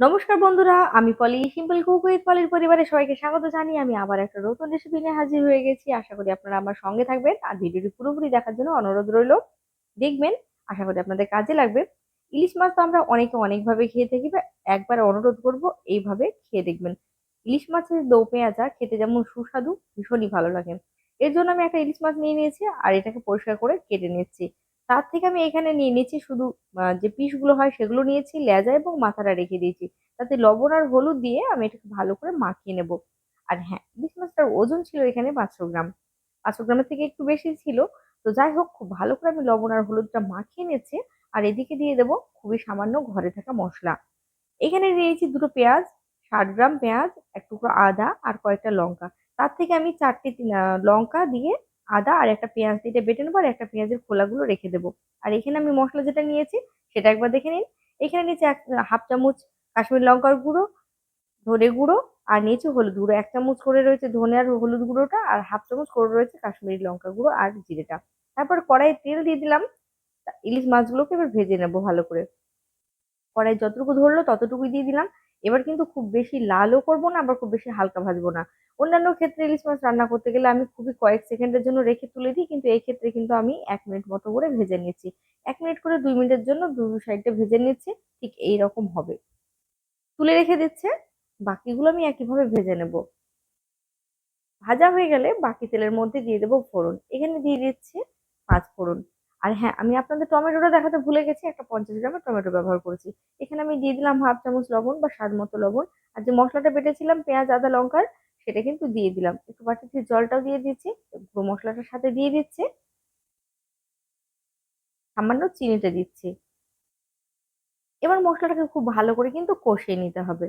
নমস্কার বন্ধুরা, আমি পলি সিম্পল কুক উইথ পলির পরিবারে সবাইকে স্বাগত জানিয়ে আমি আবার একটা নতুন রেসিপি নিয়ে হাজির হয়ে গেছি। আশা করি আপনারা আমার সঙ্গে থাকবেন আর ভিডিওটি পুরোপুরি দেখার জন্য অনুরোধ রইল। দেখবেন, আশা করি আপনাদের কাজে লাগবে। ইলিশ মাছ তো আমরা অনেকে অনেকভাবে খেয়ে থাকি, বা একবার অনুরোধ করব এইভাবে খেয়ে দেখবেন। ইলিশ মাছের দৌ পেঁয়াজা খেতে যেমন সুস্বাদু, ভীষণই ভালো লাগে। এর জন্য আমি একটা ইলিশ মাছ নিয়ে নিয়েছি আর এটাকে পরিষ্কার করে কেটে নিচ্ছি। তার থেকে আমি এখানে নিয়ে নিয়েছি শুধু যে পিসগুলো হয় সেগুলো নিয়েছি, লেজা এবং মাথাটা রেখে দিয়েছি। তাতে লবণ আর হলুদ দিয়ে আমি এটাকে ভালো করে মাখিয়ে নেব। আর হ্যাঁ ইলিশ মাছটার ওজন ছিল এখানে পাঁচশো গ্রাম। পাঁচশো গ্রামের থেকে একটু বেশি ছিল। তো যাই হোক, খুব ভালো করে আমি লবণ আর হলুদটা মাখিয়ে নিচ্ছি আর এদিকে দিয়ে দেবো খুবই সামান্য ঘরে থাকা মশলা। এখানে দিয়েছি দুটো পেঁয়াজ, ষাট গ্রাম পেঁয়াজ, এক টুকরো আদা আর কয়েকটা লঙ্কা। তার থেকে আমি চারটে লঙ্কা দিয়ে আদা আর একটা পেঁয়াজ দিয়ে বেটে নেব আর একটা পেঁয়াজের খোলাগুলো রেখে দেবো। আর এখানে আমি মশলা যেটা নিয়েছি, সেটা একবার দেখে নিন। এখানে নিয়েছি এক, হাফ চামচ কাশ্মীর লঙ্কার গুঁড়ো, ধনে গুঁড়ো আর নিয়েছি হলুদ গুঁড়ো। এক চামচ করে রয়েছে ধনে আর হলুদ গুঁড়োটা আর হাফ চামচ করে রয়েছে কাশ্মীরি লঙ্কা গুঁড়ো আর জিরেটা। তারপর কড়াইয়ে তেল দিয়ে দিলাম। ইলিশ মাছগুলোকে এবার ভেজে নেব ভালো করে। কড়াই যতটুকু ধরলো ততটুকুই দিয়ে দিলাম। এবার কিন্তু খুব বেশি লালও করব না, আবার খুব বেশি হালকা ভাজবো না। অন্যান্য ক্ষেত্রে ইলিশ মাছ রান্না করতে গেলে আমি খুবই কয়েক সেকেন্ডের জন্য রেখে তুলে দিই, কিন্তু এই ক্ষেত্রে কিন্তু আমি এক মিনিট মতো করে ভেজে নিচ্ছি এক মিনিট করে দুই মিনিটের জন্য দুই সাইডে ভেজে নিচ্ছি ঠিক এই রকম হবে। তুলে রেখে দিচ্ছে, বাকিগুলো আমি একইভাবে ভেজে নেব। ভাজা হয়ে গেলে বাকি তেলের মধ্যে দিয়ে দেবো ফোড়ন। এখানে দিয়ে দিচ্ছি পাঁচ ফোড়ন। আর হ্যাঁ আমি আপনাদের টমেটোটা দেখাতে ভুলে গেছি, একটা পঞ্চাশ গ্রামের টমেটো ব্যবহার করেছি। এখানে আমি দিয়ে দিলাম হাফ চামচ লবণ বা স্বাদ মতো লবণ। আর যে মশলাটা বেটেছিলাম, পেঁয়াজ, আদা, লঙ্কার, সেটা কিন্তু দিয়ে দিলাম। একটু বাটিতে জলটাও দিয়ে দিচ্ছি পুরো মশলাটার সাথে দিয়ে দিচ্ছি। সামান্য চিনিটা দিচ্ছি। এবার মশলাটাকে খুব ভালো করে কিন্তু কষিয়ে নিতে হবে।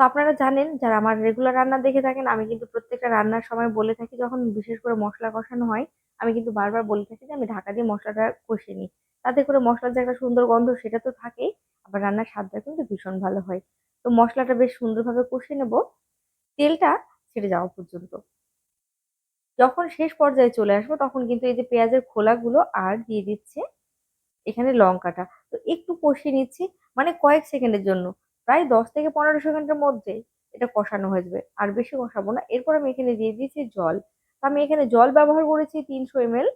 তো আপনারা জানেন, যারা আমার রেগুলার রান্না দেখে থাকেন, আমি কিন্তু প্রত্যেকটা রান্নার সময় বলে থাকি, যখন বিশেষ করে মশলা কষানো হয়, আমি কিন্তু বারবার বলে থাকি যে আমি ঢাকা দিয়ে মশলাটা কষিয়ে নিই। তাতে করে মশলার যে একটা সুন্দর গন্ধ, সেটা তো থাকেই আবার রান্নার স্বাদটা কিন্তু ভীষণ ভালো হয়। তো মশলাটা বেশ সুন্দরভাবে কষিয়ে নেব, তেলটা ছেড়ে যাওয়া পর্যন্ত। যখন শেষ পর্যায়ে চলে আসব, তখন কিন্তু এই যে পেঁয়াজের খোলাগুলো আর দিয়ে দিচ্ছে, এখানে লঙ্কাটা। তো একটু কষিয়ে নিচ্ছি মানে কয়েক সেকেন্ডের জন্য। প্রায় দশ থেকে পনেরো সেকেন্ডের মধ্যে এটা কষানো হয়ে যাবে। আর বেশি কষাবো না। এরপর আমি এখানে দিয়ে দিয়েছি জল। আমি এখানে জল ব্যবহার করেছি তিনশো এমএল।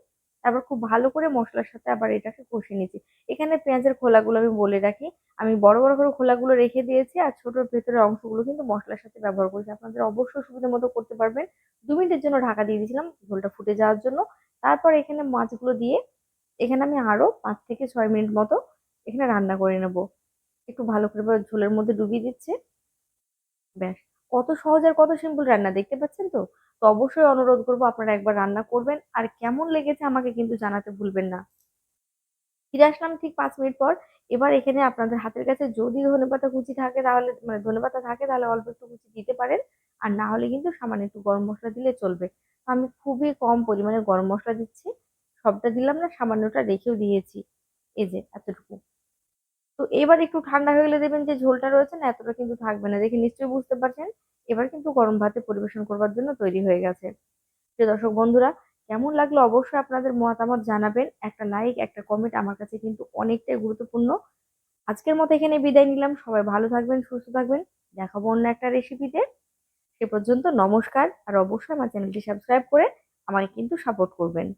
তারপর খুব ভালো করে মশলার সাথে আবার এটাকে কষিয়ে নিচ্ছি এখানে পেঁয়াজের খোলাগুলো আমি বলে রাখি। আমি বড় বড় করে খোলাগুলো রেখে দিয়েছি আর ছোট ভেতরের অংশগুলো কিন্তু মশলার সাথে ব্যবহার করেছি। আপনাদের অবশ্যই সুবিধা মতো করতে পারবেন। দু মিনিটের জন্য ঢাকা দিয়ে দিয়েছিলাম ঝোলটা ফুটে যাওয়ার জন্য। তারপর এখানে মাছগুলো দিয়ে এখানে আমি আরও পাঁচ থেকে ছয় মিনিট মতো এখানে রান্না করে নেব। একটু ভালো করে ঝোলের মধ্যে ডুবিয়ে দিচ্ছে। ব্যাস, কত সহজ আর কত সিম্পল রান্না, দেখতে পাচ্ছেন তো? তো অবশ্যই অনুরোধ করব আপনারা একবার রান্না করবেন। আর কেমন লেগেছে আমাকে কিন্তু জানাতে ভুলবেন না। ফিরে আসলাম ঠিক পাঁচ মিনিট পর। এবার এখানে আপনাদের হাতের কাছে যদি ধনেপাতা কুচি থাকে তাহলে মানে ধনেপাতা থাকে তাহলে অল্প একটু কুচি দিতে পারেন। আর না হলে কিন্তু সামান্য একটু গরম মশলা দিলে চলবে। আমি খুবই কম পরিমাণে গরম মশলা দিচ্ছি। সবটা দিলাম না, সামান্যটা রেখেও দিয়েছি। এই যে, এতটুকু। তো এবার একটু ঠান্ডা হয়ে গেলে দেখবেন যে ঝোলটা রয়েছে না, এতটা কিন্তু থাকবে না। দেখে নিশ্চয়ই বুঝতে পারছেন? এবার কিন্তু গরম ভাতে পরিবেশন করবার জন্য তৈরি হয়ে গেছে। প্রিয় দর্শক বন্ধুরা, কেমন লাগল অবশ্যই আপনাদের মতামত জানাবেন। একটা লাইক একটা কমেন্ট আমার কাছে কিন্তু অনেকটাই গুরুত্বপূর্ণ। আজকের মতো এখানে বিদায় নিলাম। সবাই ভালো থাকবেন, সুস্থ থাকবেন। দেখাবো অন্য একটা রেসিপিতে সে পর্যন্ত নমস্কার। আর অবশ্যই আমার চ্যানেলটি সাবস্ক্রাইব করে আমাকে কিন্তু সাপোর্ট করবেন।